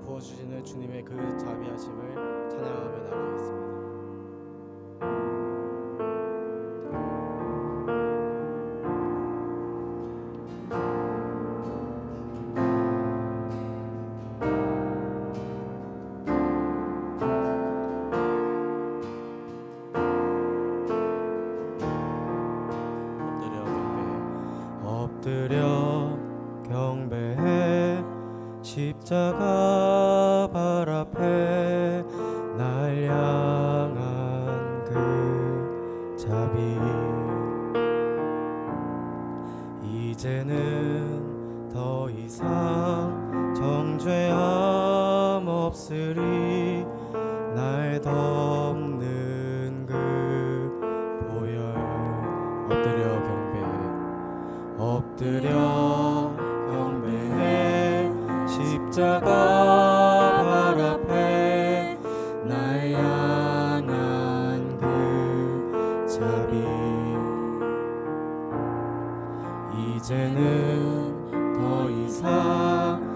부어주시는 주님의 그 자비하심을 찬양하며 나가겠습니다. 이제는 더 이상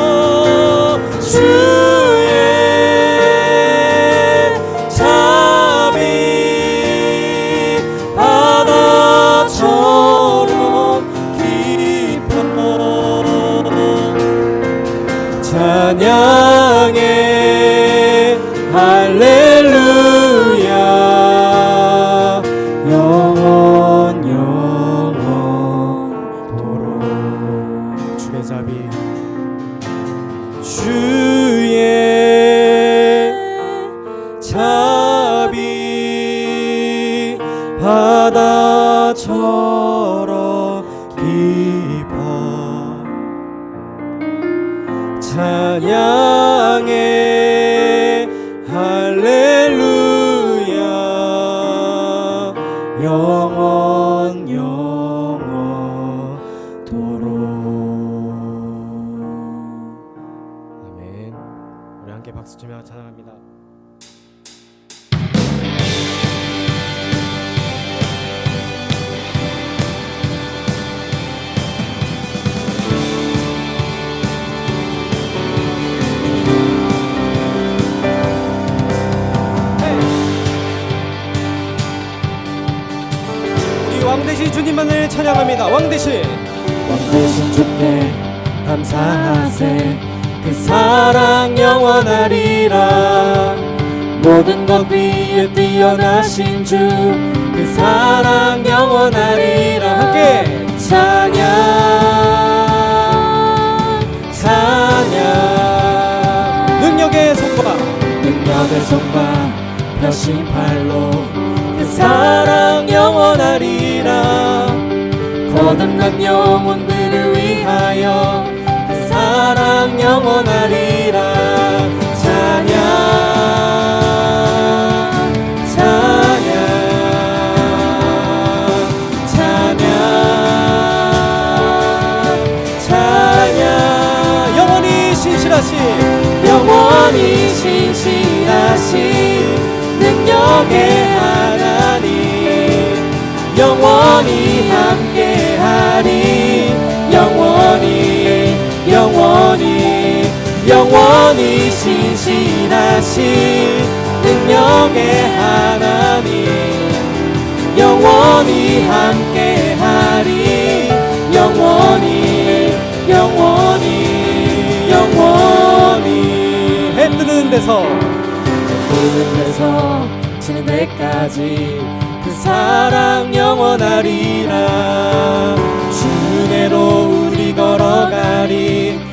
찬양 왕대신 주께 감사하세. 그 사랑 영원하리라. 모든 것 위에 뛰어나신 주 그 사랑 영원하리라. 함께. 찬양. 찬양. 능력의 손과 능력의 손과 펴신 팔로. 그 사랑 영원하리라 거듭난 영혼들을 위하여 그 사랑 영원하리라. 찬양 찬양 찬양. 영원히 신실하신 영원히 신실하신 능력의 영원히 신실하신 능력의 하나님. 영원히 함께하리. 영원히 영원히 영원히. 해 뜨는 데서. 뜨는 데서 지는 데까지 그 사랑 영원하리라. 주내로 우리 걸어가리. 그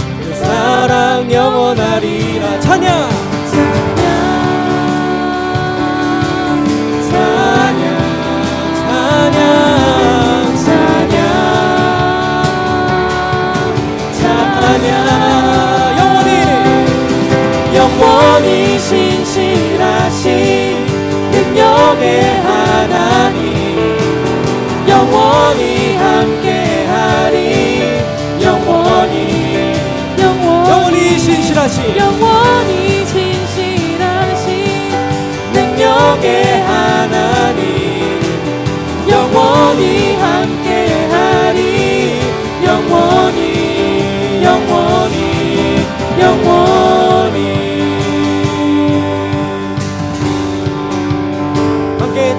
사랑 영원하리라 찬양 찬양 찬양 찬양 찬양 영원히 영원히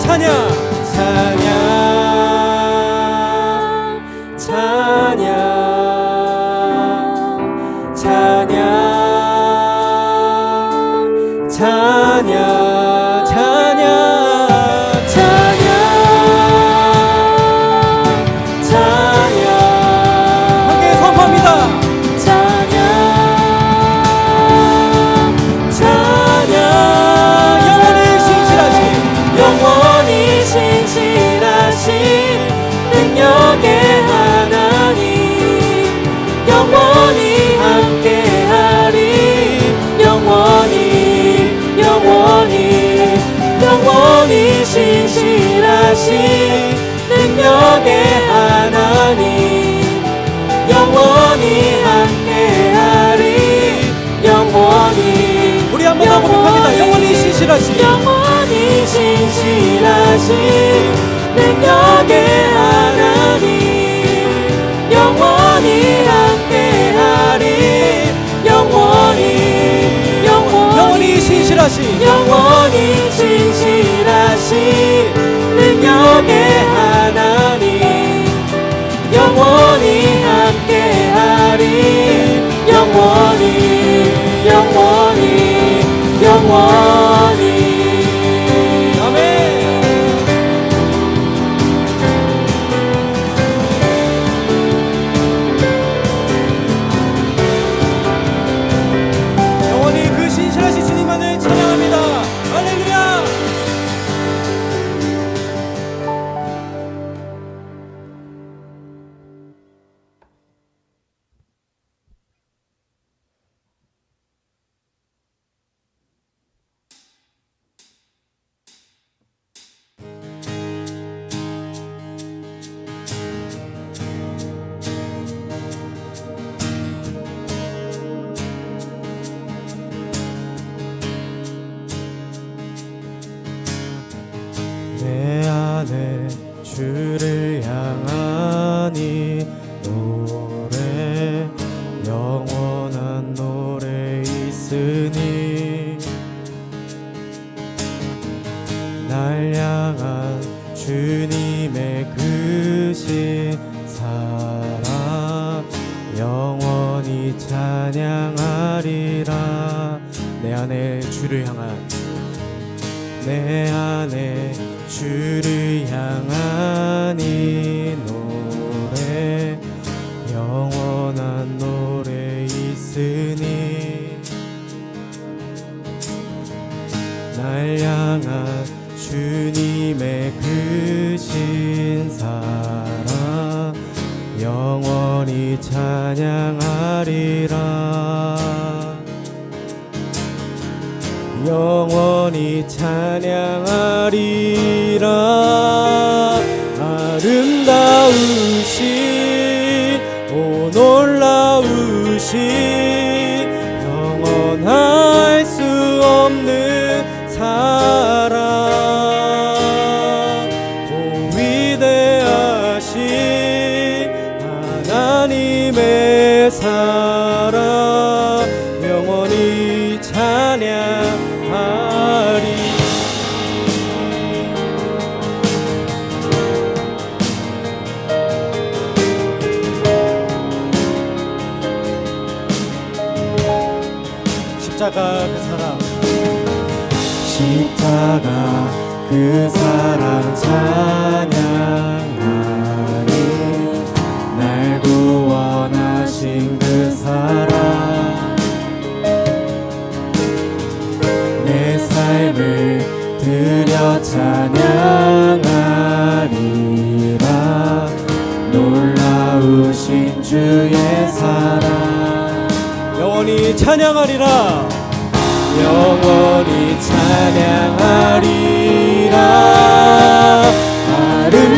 하냐? 영원히 신실하신 능력의 하나님 영원히 함께하리 영원히 우리 한번 하고 고백합니다 영원히 신실하신 영원히 신실하신 능력의 하나님 영원히 함께하리 영원히 영원히 영원히 신실하신 영원히 신실. 하신 능력의 하 찬양하리라. 내 안에 주를 향한 내 안에 주를 향하니 찬양하리라. 영원히 찬양하리라. 아름다우신 십자가 그 사랑 십자가 그 사랑 찬양하리. 날 구원하신 그 사랑 내 삶을 드려 찬양하리라. 놀라우신 사랑 영원히 찬양하리라. 영원히 찬양하리라. 아름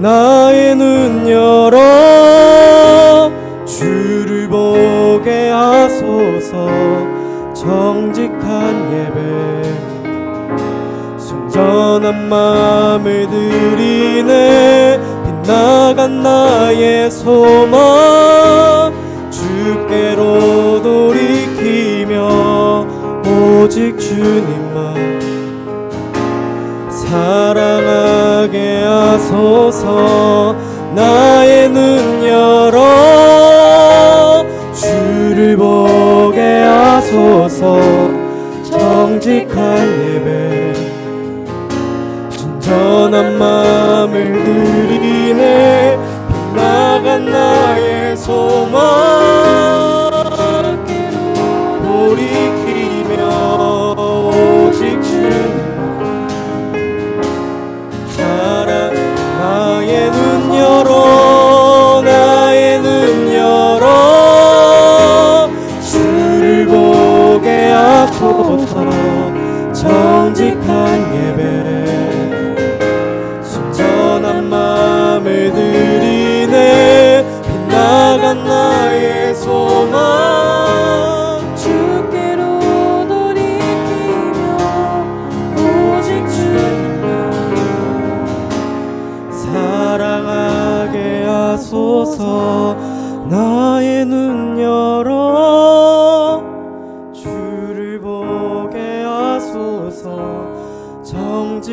나의 눈 열어 주를 보게 하소서. 정직한 예배. 순전한 마음을 드리네. 빗나간 나의 소망. 주께로 돌이키며 오직 주님만. 사랑하 게 하소서. 나의 눈 열어. 주를 보게 하소서. 정직한 예배. 순전한 마음을 드리네 빗나간 나의 소망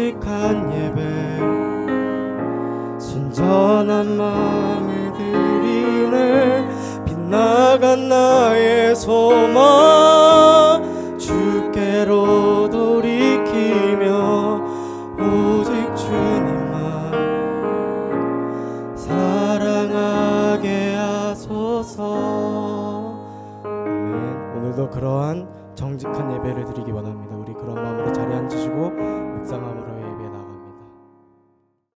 정직한 예배. 순전한 마음을 드리네. 빗나간 나의 소망. 주께로 돌이키며 오직 주님만 사랑하게 하소서. 아멘. 오늘도 그러한 정직한 예배를 드리기 원합니다. 우리 그런 마음으로 자리에 앉으시고 묵상함으로